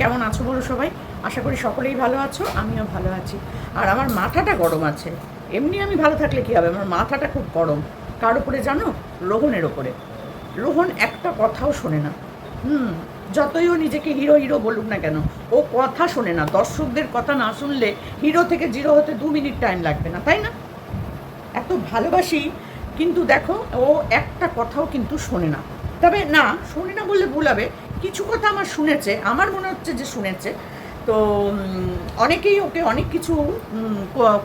কেমন আছো বলো সবাই? আশা করি সকলেই ভালো আছো, আমিও ভালো আছি। আর আমার মাথাটা গরম আছে। এমনি আমি ভালো থাকলে কী হবে? আমার মাথাটা খুব গরম। কার উপরে জানো? রোহনের ওপরে রোহন একটা কথাও শোনে না। হুম, যতই ও নিজেকে হিরো হিরো বলুক না কেন, ও কথা শোনে না। দর্শকদের কথা না শুনলে হিরো থেকে জিরো হতে দু মিনিট টাইম লাগবে না, তাই না? এত ভালোবাসি, কিন্তু দেখো, ও একটা কথাও কিন্তু শোনে না। তবে না, শোনে না বললে ভুল হবে। কিছু কথা আমার শুনেছে, আমার মনে হচ্ছে যে শুনেছে। তো অনেকেই ওকে অনেক কিছু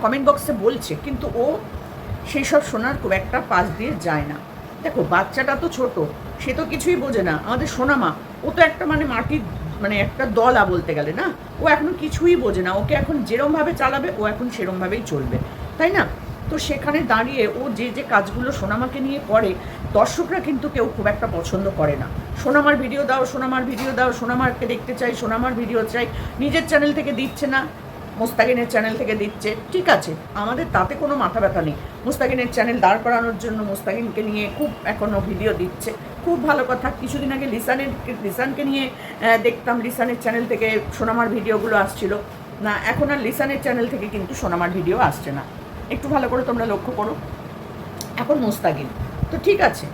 কমেন্ট বক্সে বলছে, কিন্তু ও সেই সব শোনার খুব একটা পাশ দিয়ে যায় না। দেখো, বাচ্চাটা তো ছোট, সে তো কিছুই বোঝে না। আমাদের সোনামা, ও তো একটা মানে মাটির মানে একটা দলা বলতে গেলে, না? ও এখন কিছুই বোঝে না। ওকে এখন যেরমভাবে চালাবে, ও এখন সেরমভাবেই চলবে। তাই না? তো সেখানে দাঁড়িয়ে ও যে যে কাজগুলো সোনামাকে নিয়ে করে, দর্শকরা কিন্তু কেউ খুব একটা পছন্দ করে না। সোনামার ভিডিও দাও, সোনামার ভিডিও দাও সোনামারকে দেখতে চাই, সোনামার ভিডিও চাই, নিজের চ্যানেল থেকে দিচ্ছে না, মোস্তাকিনের চ্যানেল থেকে দিচ্ছে। ঠিক আছে, আমাদের তাতে কোনো মাথা ব্যথা নেই। মুস্তাকিনের চ্যানেল দাঁড় করানোর জন্য মুস্তাকিনকে নিয়ে খুব এখনও ভিডিও দিচ্ছে। খুব ভালো কথা, কিছুদিন আগে লিসানের, লিসানকে নিয়ে দেখতাম লিসানের চ্যানেল থেকে সোনামার ভিডিওগুলো আসছিল। না, এখন আর লিসানের চ্যানেল থেকে কিন্তু সোনামার ভিডিও আসছে না। একটু ভালো করে তোমরা লক্ষ্য করো। এখন মোস্তাকিন তো ঠিক আছে,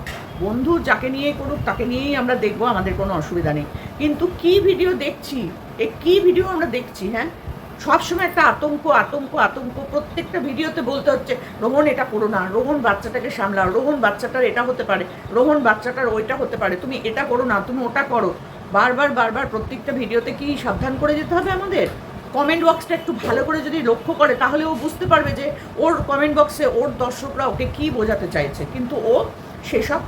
বন্ধু যাকে নিয়ে করুক, তাকে নিয়েই আমরা দেখব, আমাদের কোনো অসুবিধা নেই। কিন্তু কি ভিডিও দেখছি? এ কি ভিডিও আমরা দেখছি হ্যাঁ? সবসময় একটা আতঙ্ক আতঙ্ক আতঙ্ক। প্রত্যেকটা ভিডিওতে বলতে হচ্ছে, রোহন, এটা করো না। রোহন বাচ্চাটাকে সামলাও। রোহন বাচ্চাটার এটা হতে পারে। রোহন বাচ্চাটার ওইটা হতে পারে। তুমি এটা করো না, তুমি ওটা করো। বারবার বারবার প্রত্যেকটা ভিডিওতে কি সাবধান করে যেতে হবে আমাদের? কমেন্ট বক্সটা একটু ভালো করে যদি লক্ষ্য করে, তাহলে ও বুঝতে পারবে যে ওর কমেন্ট বক্সে ওর দর্শকরা ওকে কী বোঝাতে চাইছে। কিন্তু ও সেসব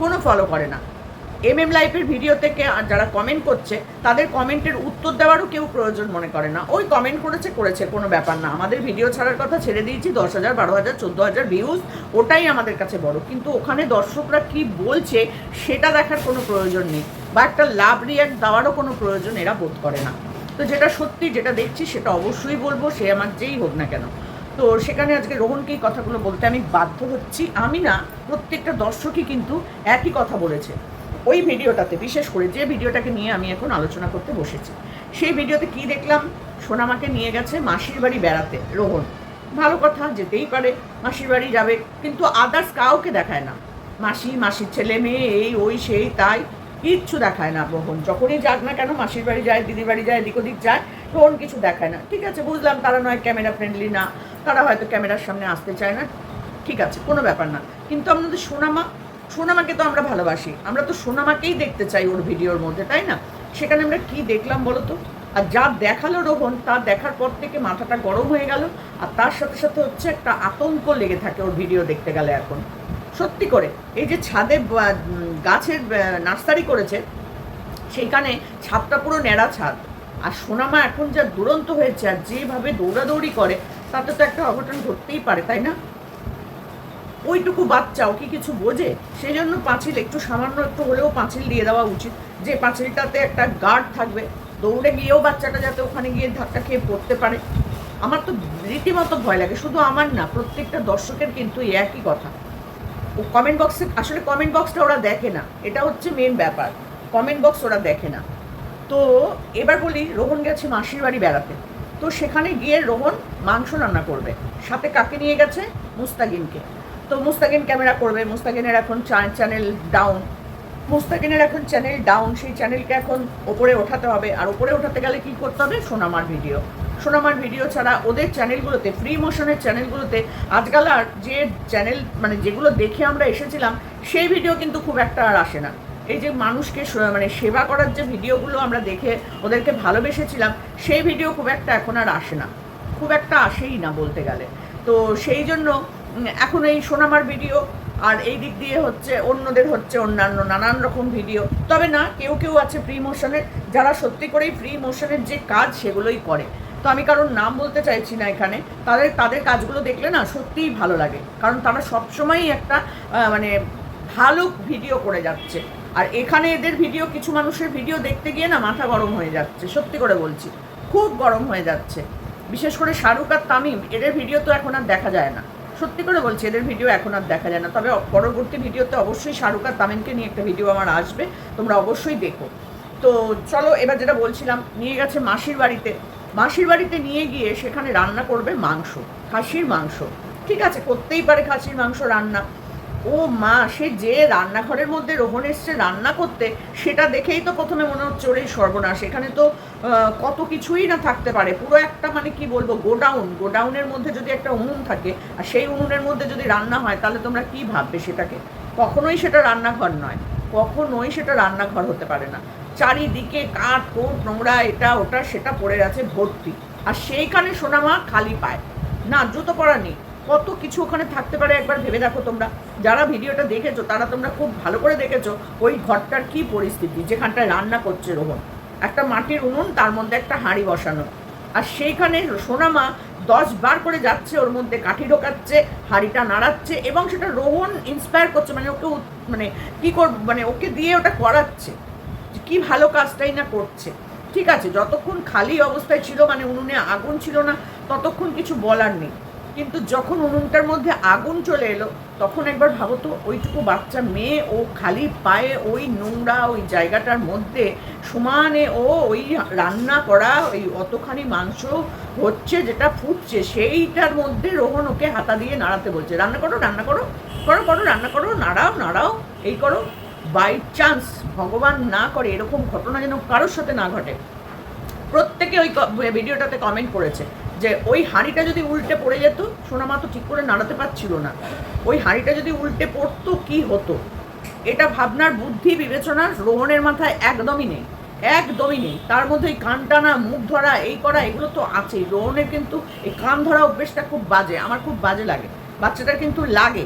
কোনো ফলো করে না। এম এম লাইফের ভিডিও থেকে যারা কমেন্ট করছে, তাদের কমেন্টের উত্তর দেওয়ারও কেউ প্রয়োজন মনে করে না। ওই কমেন্ট করেছে করেছে, কোনো ব্যাপার না। আমাদের ভিডিও ছাড়ার কথা ছেড়ে দিয়েছি, দশ হাজার, বারো হাজার, চোদ্দ হাজার ভিউজ ওটাই আমাদের কাছে বড়। কিন্তু ওখানে দর্শকরা কি বলছে, সেটা দেখার কোনো প্রয়োজন নেই। বা একটা লাভ রিয়াক্ট দেওয়ারও কোনো প্রয়োজন এরা বোধ করে না। তো যেটা সত্যি, যেটা দেখছি, সেটা অবশ্যই বলব, সে আমার যেই হোক না কেন। তো সেখানে আজকে রোহনকে এই কথাগুলো বলতে আমি বাধ্য হচ্ছি। আমি না, প্রত্যেকটা দর্শকই কিন্তু একই কথা বলেছে। ওই ভিডিওটাতে, বিশেষ করে যে ভিডিওটাকে নিয়ে আমি এখন আলোচনা করতে বসেছি। সেই ভিডিওতে কি দেখলাম? সোনামাকে নিয়ে গেছে মাসির বাড়ি বেড়াতে, রোহন। ভালো কথা, যেতেই পারে, মাসির বাড়ি যাবে। কিন্তু আদার্স কাউকে দেখায় না। মাসি, মাসির ছেলে, মেয়ে, এই, ওই, সেই, তাই। কিচ্ছু দেখায় না রোহন যখনই যাক না কেন, মাসির বাড়ি যায়, দিদির বাড়ি যায়, এদিক ওদিক যায় রোহন কিছু দেখায় না। ঠিক আছে, বুঝলাম তারা নয় ক্যামেরা ফ্রেন্ডলি না। তারা হয়তো ক্যামেরার সামনে আসতে চায় না। ঠিক আছে, কোনো ব্যাপার না। কিন্তু আমাদের সোনামা, সোনামাকে তো আমরা ভালোবাসি। আমরা তো সোনামাকেই দেখতে চাই ওর ভিডিওর মধ্যে, তাই না? সেখানে আমরা কি দেখলাম বলো তো? আর যা দেখাল রোহন, তা দেখার পর থেকে মাথাটা গরম হয়ে গেল। আর তার সাথে সাথে হচ্ছে একটা আতঙ্ক লেগে থাকে ওর ভিডিও দেখতে গেলে এখন। সত্যি করে। এই যে ছাদে গাছের নার্সারি করেছে, সেইখানে ছাদটা পুরো ন্যাড়া ছাদ। আর সোনামা এখন যা দুরন্ত হয়েছে আর যেভাবে দৌড়াদৌড়ি করে, তাতে তো একটা অঘটন ঘটতেই পারে, তাই না? ওইটুকু বাচ্চা, ও কি কিছু বোঝে? সেই জন্য পাঁচিল একটু সামান্য একটু হলেও পাঁচিল দিয়ে দেওয়া উচিত। যে পাঁচিলটাতে একটা গার্ড থাকবে, দৌড়ে গিয়েও বাচ্চাটা যাতে ওখানে গিয়ে ধাক্কা খেয়ে পড়তে পারে। আমার তো রীতিমতো ভয় লাগে, শুধু আমার না, প্রত্যেকটা দর্শকের কিন্তু একই কথা। কমেন্ট বক্সে আসলে কমেন্ট বক্সটা ওরা দেখে না। এটা হচ্ছে মেন ব্যাপার। কমেন্ট বক্স ওরা দেখে না। তো এবার বলি, রোহন গেছে মাসির বাড়ি বেড়াতে। তো সেখানে গিয়ে রোহন মাংস রান্না করবে। সাথে কাকে নিয়ে গেছে? মুস্তাকিনকে তো মুস্তাকিন ক্যামেরা করবে। মুস্তাকিনের এখন চ্যানেল ডাউন মুস্তাকিনের এখন চ্যানেল ডাউন সেই চ্যানেলকে এখন ওপরে ওঠাতে হবে। আর ওপরে ওঠাতে গেলে কি করতে হবে? সোনামার ভিডিও সোনামার ভিডিও ছাড়া ওদের চ্যানেলগুলোতে ফ্রি মোশনের চ্যানেলগুলোতে আজকাল আর যে চ্যানেল মানে যেগুলো দেখে আমরা এসেছিলাম, সেই ভিডিও কিন্তু খুব একটা আর আসে না। এই যে মানুষকে মানে সেবা করার যে ভিডিওগুলো আমরা দেখে ওদেরকে ভালোবেসেছিলাম, সেই ভিডিও খুব একটা এখন আর আসে না। খুব একটা আসেই না বলতে গেলে। তো সেই জন্য এখন এই সোনামার ভিডিও আর এই দিক দিয়ে হচ্ছে অন্যদের হচ্ছে অন্যান্য নানান রকম ভিডিও। তবে না, কেউ কেউ আছে ফ্রি মোশনের যারা সত্যি করেই ফ্রি মোশনের যে কাজ সেগুলোই করে। তো আমি কারোর নাম বলতে চাইছি না এখানে। তাদের তাদের কাজগুলো দেখলে না সত্যিই ভালো লাগে। কারণ তারা সবসময়ই একটা মানে ভালো ভিডিও করে যাচ্ছে। আর এখানে এদের ভিডিও, কিছু মানুষের ভিডিও দেখতে গিয়ে না মাথা গরম হয়ে যাচ্ছে, সত্যি করে বলছি। খুব গরম হয়ে যাচ্ছে। বিশেষ করে শাহরুখ আর তামিম, এদের ভিডিও তো এখন আর দেখা যায় না। সত্যি করে বলছি, এদের ভিডিও এখন আর দেখা যায় না। তবে পরবর্তী ভিডিওতে অবশ্যই শাহরুখ আর তামিমকে নিয়ে একটা ভিডিও আমার আসবে, তোমরা অবশ্যই দেখো। তো চলো, এবার যেটা বলছিলাম, নিয়ে গেছে মাসির বাড়িতে। মাসির বাড়িতে নিয়ে গিয়ে সেখানে রান্না করবে মাংস, খাসির মাংস। ঠিক আছে, করতেই পারে খাসির মাংস রান্না। ও মা, সে যে রান্নাঘরের মধ্যে রোহন এসছে রান্না করতে, সেটা দেখেই তো প্রথমে মনে হচ্ছে ওর সর্বনাশ। এখানে তো কত কিছুই না থাকতে পারে। পুরো একটা মানে কি বলব, গোডাউন। গোডাউনের মধ্যে যদি একটা উনুন থাকে, আর সেই উনুনের মধ্যে যদি রান্না হয়, তাহলে তোমরা কি ভাববে সেটাকে? কখনোই সেটা রান্নাঘর নয়। কখনোই সেটা রান্নাঘর হতে পারে না। চারিদিকে কাঠ, কোট, নোংরা, এটা, ওটা, সেটা পড়ে আছে ভর্তি। আর সেইখানে সোনামা খালি পায়। না, জুতো পরা নেই। কত কিছু ওখানে থাকতে পারে একবার ভেবে দেখো তোমরা। যারা ভিডিওটা দেখেছ, তারা তোমরা খুব ভালো করে দেখেছ ওই ঘরটার কি পরিস্থিতি, যেখানটায় রান্না করছে রোহন। একটা মাটির উনুন, তার মধ্যে একটা হাঁড়ি বসানো। আর সেইখানে সোনামা দশ বার করে যাচ্ছে, ওর মধ্যে কাঠি ঢোকাচ্ছে, হাঁড়িটা নাড়াচ্ছে এবং সেটা রোহন ইন্সপায়ার করছে মানে ওকে মানে কি কর মানে ওকে দিয়ে ওটা করাচ্ছে। কি ভালো কাজটাই না করছে। ঠিক আছে, যতক্ষণ খালি অবস্থায় ছিল মানে উনুনে আগুন ছিল না, ততক্ষণ কিছু বলার নেই। কিন্তু যখন উনুনটার মধ্যে আগুন চলে এলো, তখন একবার ভাবো তো, ওইটুকু বাচ্চা মেয়ে, ও খালি পায়ে ওই নোংরা ওই জায়গাটার মধ্যে সমানে ও ওই রান্না করা, ওই অতখানি মাংস হচ্ছে যেটা ফুটছে, সেইটার মধ্যে রোহন ওকে হাতা দিয়ে নাড়াতে বলছে, রান্না করো রান্না করো করো করো, রান্না করো, নাড়াও নাড়াও, এই করো। বাই চান্স ভগবান না করে এরকম ঘটনা যেন কারোর সাথে না ঘটে। প্রত্যেকে ওই ভিডিওটাতে কমেন্ট করেছে যে, ওই হাঁড়িটা যদি উল্টে পড়ে যেত, সোনামা তো ঠিক করে নাড়াতে পারছিল না। ওই হাঁড়িটা যদি উল্টে পড়তো, কি হতো? এটা ভাবনার বুদ্ধি বিবেচনার রোহনের মাথায় একদমই নেই একদমই নেই। তার মধ্যে এই কান টানা মুখ ধরা, এই করা, এগুলো তো আছেই। রোহনের কিন্তু এই কান ধরা অভ্যেসটা খুব বাজে, আমার খুব বাজে লাগে। বাচ্চাটার কিন্তু লাগে,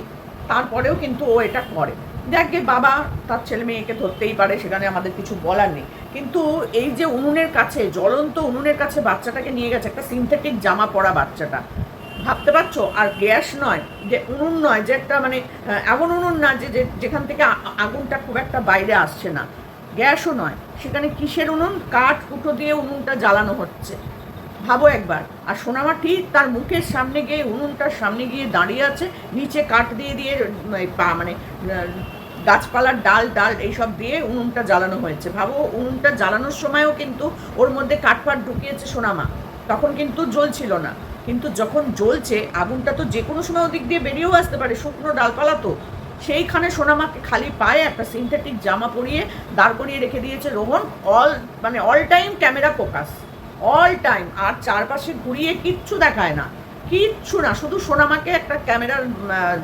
তারপরেও কিন্তু ও এটা করে। দেখবে বাবা তার ছেলে মেয়েকে ধরতেই পারে, সেখানে আমাদের কিছু বলার নেই। কিন্তু এই যে উনুনের কাছে, জ্বলন্ত উনুনের কাছে বাচ্চাটাকে নিয়ে গেছে, একটা সিনথেটিক জামা পরা বাচ্চাটা। ভাবতে পারছ? আর গ্যাস নয়, যে উনুন নয়, যে একটা মানে এমন উনুন না যে, যে- যেখান থেকে আগুনটা খুব একটা বাইরে আসছে না। গ্যাসও নয়। সেখানে কিসের উনুন? কাঠ, কুটো দিয়ে উনুনটা জ্বালানো হচ্ছে। ভাবো একবার। আর সোনামা ঠিক তার মুখের সামনে গিয়ে, উনুনটার সামনে গিয়ে দাঁড়িয়ে আছে, নিচে কাঠ দিয়ে দিয়ে পা মানে গাছপালার ডাল ডাল এইসব দিয়ে উনুনটা জ্বালানো হয়েছে। ভাবো, উনুনটা জ্বালানোর সময়ও কিন্তু ওর মধ্যে কাঠফাট ঢুকিয়েছে সোনামা। তখন কিন্তু জ্বলছিল না। কিন্তু যখন জ্বলছে, আগুনটা তো যে কোনো সময় ওদিক দিয়ে বেরিয়েও আসতে পারে, শুকনো ডালপালা তো। সেইখানে সোনামাকে খালি পায়ে একটা সিনথেটিক জামা পরিয়ে দাঁড় করিয়ে রেখে দিয়েছে রোহন অল মানে all time camera focus all time আর চারপাশে ঘুরিয়ে কিচ্ছু দেখায় না। কিচ্ছু না, শুধু সোনামাকে একটা ক্যামেরার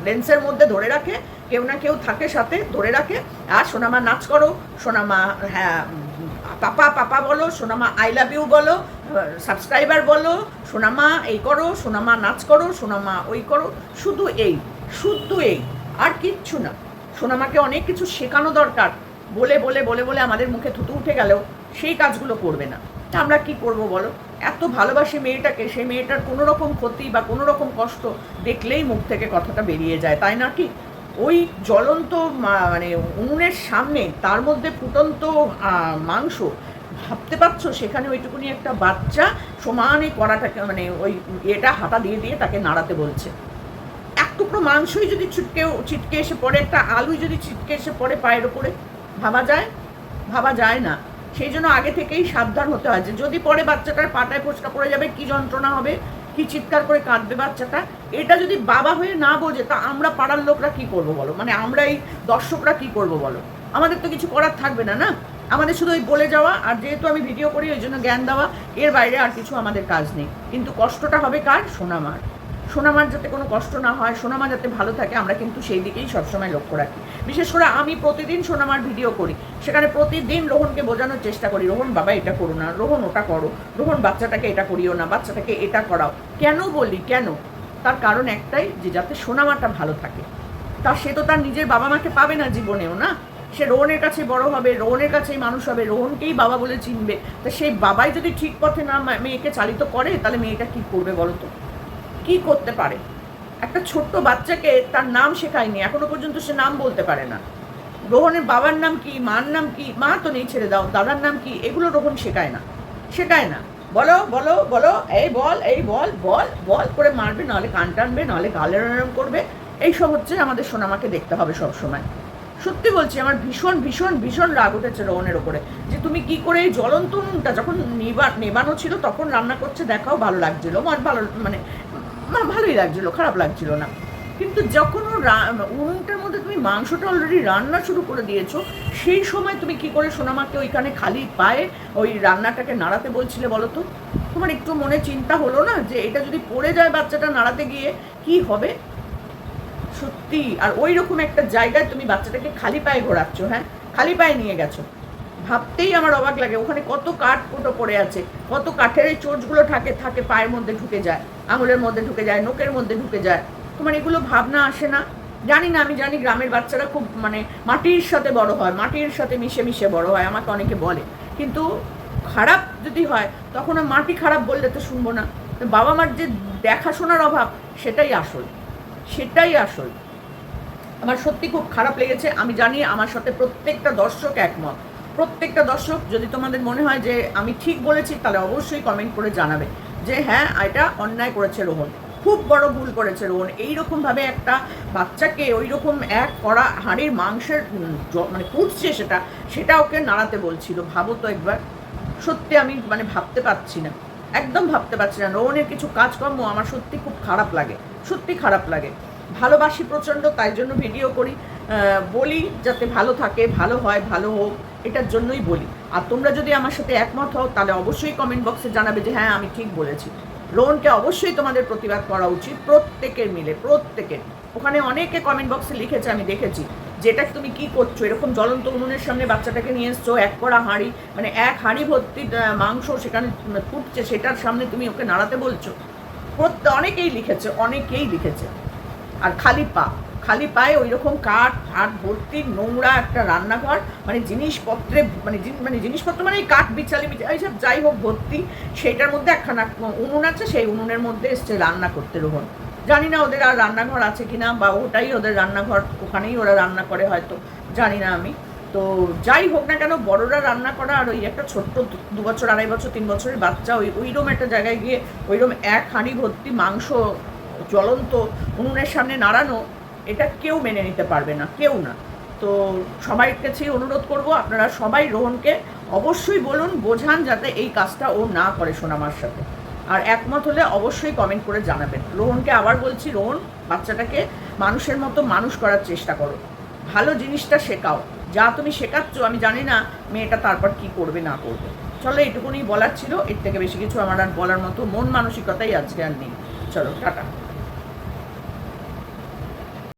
লেন্সের মধ্যে ধরে রাখে, কেউ না কেউ থাকে সাথে ধরে রাখে। আর সোনামা নাচ করো, সোনামা হ্যাঁ পাপা পাপা বলো, সোনামা আই লাভ ইউ বলো সাবস্ক্রাইবার বলো, সোনামা এই করো, সোনামা নাচ করো, সোনামা ওই করো, শুধু এই শুধু এই, আর কিচ্ছু না। সোনামাকে অনেক কিছু শেখানো দরকার, বলে বলে বলে বলে আমাদের মুখে থুতু উঠে গেলেও সেই কাজগুলো করবে না। আমরা কি করব বলো? এত ভালোবাসি মেয়েটাকে সেই মেয়েটার কোনো রকম ক্ষতি বা কোনো রকম কষ্ট দেখলেই মুখ থেকে কথাটা বেরিয়ে যায়, তাই না কি? ওই জ্বলন্ত মানে উনুনের সামনে, তার মধ্যে ফুটন্ত মাংস, ভাবতে পারছ? সেখানে ওইটুকুনি একটা বাচ্চা সমানে কড়াটাকে মানে ওই এটা হাতা দিয়ে দিয়ে তাকে নাড়াতে বলছে। এক টুকরো মাংসই যদি ছিটকে ছিটকে এসে পড়ে, একটা আলু যদি ছিটকে এসে পড়ে পায়ের ওপরে ভাবা যায়? ভাবা যায় না। সেই জন্য আগে থেকেই সাবধান হতে হয় যদি পরে বাচ্চাটার পাটায় ফোসকা পড়ে যাবে, কি যন্ত্রণা হবে, কি চিৎকার করে কাঁদবে বাচ্চাটা, এটা যদি বাবা হয়ে না বোঝে, তা আমরা পাড়ার লোকরা কি করব বলো? মানে আমরা এই দর্শকরা কি করব বলো? আমাদের তো কিছু করার থাকবে না না? আমাদের শুধু ওই বলে যাওয়া, আর যেহেতু আমি ভিডিও করি, ওই জন্য জ্ঞান দেওয়া, এর বাইরে আর কিছু আমাদের কাজ নেই। কিন্তু কষ্টটা হবে কার? সোনামার সোনামার যাতে কোনো কষ্ট না হয়, সোনামা যাতে ভালো থাকে, আমরা কিন্তু সেই দিকেই সবসময় লক্ষ্য রাখি। বিশেষ করে আমি প্রতিদিন সোনামার ভিডিও করি। সেখানে প্রতিদিন রোহনকে বোঝানোর চেষ্টা করি, রোহন, বাবা, এটা করো না। রোহন, ওটা করো। রোহন, বাচ্চাটাকে এটা করিও না। বাচ্চাটাকে এটা করাও। কেন বলি? কেন? তার কারণ একটাই, যে যাতে সোনামাটা ভালো থাকে। তা সে তো তার নিজের বাবা মাকে পাবে না জীবনেও, না? সে রোহনের কাছে বড় হবে, রোহনের কাছেই মানুষ হবে, রোহনকেই বাবা বলে চিনবে। তা সেই বাবাই যদি ঠিক পথে না মেয়েকে চালিত করে, তাহলে মেয়েটা কি করবে বলো তো? কি করতে পারে? একটা ছোট্ট বাচ্চাকে তার নাম শেখায়নি, এখনও পর্যন্ত সে নাম বলতে পারে না। রোহনের বাবার নাম কি, মার নাম কি, মা তো নেই ছেড়ে দাও, দাদার নাম কি, এগুলো রোহন শেখায় না শেখায় না। বলো বলো বলো, এই বল এই বল বল বল করে মারবে, নাহলে কান টানবে, নাহলে গালের এরম করবে। এইসব হচ্ছে আমাদের সোনামাকে দেখতে হবে সব সময় সত্যি বলছি, আমার ভীষণ ভীষণ ভীষণ রাগ উঠেছে রোহনের ওপরে যে তুমি কি করে এই জ্বলন্ত উনুনটা যখন নেবা নেবানো ছিল তখন রান্না করছে, দেখাও ভালো লাগছিল মন ভালো মানে মা- ভালোই লাগছিল, খারাপ লাগছিল না। কিন্তু যখন ও উনুনটার মধ্যে তুমি মাংসটা অলরেডি রান্না শুরু করে দিয়েছ, সেই সময় তুমি কি করে সোনামাকে ওইখানে খালি পায়ে ওই রান্নাটাকে নাড়াতে বলছিলে বলো তো? তোমার একটু মনে চিন্তা হলো না যে এটা যদি পড়ে যায় বাচ্চাটা নাড়াতে গিয়ে, কি হবে? সত্যি, আর ওই রকম একটা জায়গায় তুমি বাচ্চাটাকে খালি পায়ে ঘোরাচ্ছ হ্যাঁ? খালি পায়ে নিয়ে গেছো। ভাবতেই আমার অবাক লাগে, ওখানে কত কাঠ কোটো পড়ে আছে, কত কাঠের এই চোচগুলো থাকে থাকে পায়ের মধ্যে ঢুকে যায়। আঙুলের মধ্যে ঢুকে যায় নোকের মধ্যে ঢুকে যায়। তোমার এগুলো ভাবনা আসে না। জানি না, আমি জানি গ্রামের বাচ্চারা খুব মানে মাটির সাথে বড় হয়, মাটির সাথে মিশে মিশে বড় হয়, আমাকে অনেকে বলে। কিন্তু খারাপ যদি হয়, তখন মাটি খারাপ বললে তো শুনব না। বাবা মার যে দেখাশোনার অভাব, সেটাই আসল। সেটাই আসল। আমার সত্যি খুব খারাপ লেগেছে। আমি জানি আমার সাথে প্রত্যেকটা দর্শক একমত। প্রত্যেকটা দর্শক, যদি তোমাদের মনে হয় যে আমি ঠিক বলেছি, তাহলে অবশ্যই কমেন্ট করে জানাবে। যে হ্যাঁ এটা অন্যায় করেছে রোহন। খুব বড় ভুল করেছে রোহন। এইরকমভাবে একটা বাচ্চাকে ওই রকম এক করা হাঁড়ির মাংসের মানে কুটছে সেটা সেটা ওকে নাড়াতে বলছিল। ভাবো তো একবার। সত্যি আমি মানে ভাবতে পারছি না। একদম ভাবতে পারছি না। রোহনের কিছু কাজকর্ম আমার সত্যি খুব খারাপ লাগে। সত্যি খারাপ লাগে। ভালোবাসি প্রচণ্ড, তাই জন্য ভিডিও করি। বলি যাতে ভালো থাকে, ভালো হয়, ভালো হোক, এটার জন্যই বলি। আর তোমরা যদি আমার সাথে একমত হও, তাহলে অবশ্যই কমেন্ট বক্সে জানাবে যে হ্যাঁ আমি ঠিক বলেছি। রোহনকে অবশ্যই তোমাদের প্রতিবাদ করা উচিত, প্রত্যেকের মিলে, প্রত্যেকের। ওখানে অনেকে কমেন্ট বক্সে লিখেছে, আমি দেখেছি, যেটা তুমি কি করছ? এরকম জ্বলন্ত উনুনের সামনে বাচ্চাটাকে নিয়ে এসছো, এক কড়া হাঁড়ি মানে এক হাঁড়ি ভর্তি মাংস সেখানে ফুটছে, সেটার সামনে তুমি ওকে নাড়াতে বলছো। প্রত্যেক, অনেকেই লিখেছে অনেকেই লিখেছে। আর খালি পা। খালি পায়ে ওই রকম কাঠ ফাট ভর্তি, নোংরা একটা রান্নাঘর মানে জিনিসপত্রে মানে মানে জিনিসপত্র মানে কাঠ বিচালি বিচালি এইসব যাই হোক, ভর্তি, সেইটার মধ্যে একখানা উনুন আছে, সেই উনুনের মধ্যে এসছে রান্না করতে রোহন। জানি না ওদের আর রান্নাঘর আছে কি না বা ওটাই ওদের রান্নাঘর, ওখানেই ওরা রান্না করে হয়তো, জানি না আমি। তো যাই হোক না কেন, বড়রা রান্না করা আর ওই একটা ছোট্ট দু- দু বছর, আড়াই বছর, তিন বছরের বাচ্চা ওই ওইরকম একটা জায়গায় গিয়ে ওইরকম এক হাঁড়ি ভর্তি মাংস জ্বলন্ত, উনুনের সামনে নাড়ানো এটা কেউ মেনে নিতে পারবে না, কেউ না। তো সবাই কাছে অনুরোধ করব, আপনারা সবাই রোহনকে অবশ্যই বলুন, বোঝান যাতে এই কাজটা ও না করে সোনামার সাথে। আর একমত হলে অবশ্যই কমেন্ট করে জানাবেন। রোহনকে আবার বলছি, রোহন, বাচ্চাটাকে মানুষের মতো মানুষ করার চেষ্টা করো। ভালো জিনিসটা শেখাও। যা তুমি শেখাচ্ছ, আমি জানি না মেয়েটা তারপর কি করবে, না করবে। চলো এইটুকুনি বলার ছিল। এর থেকে বেশি কিছু আমার আর বলার মতো মন মানসিকতাই আজকে আর নেই। চলো, টাটা।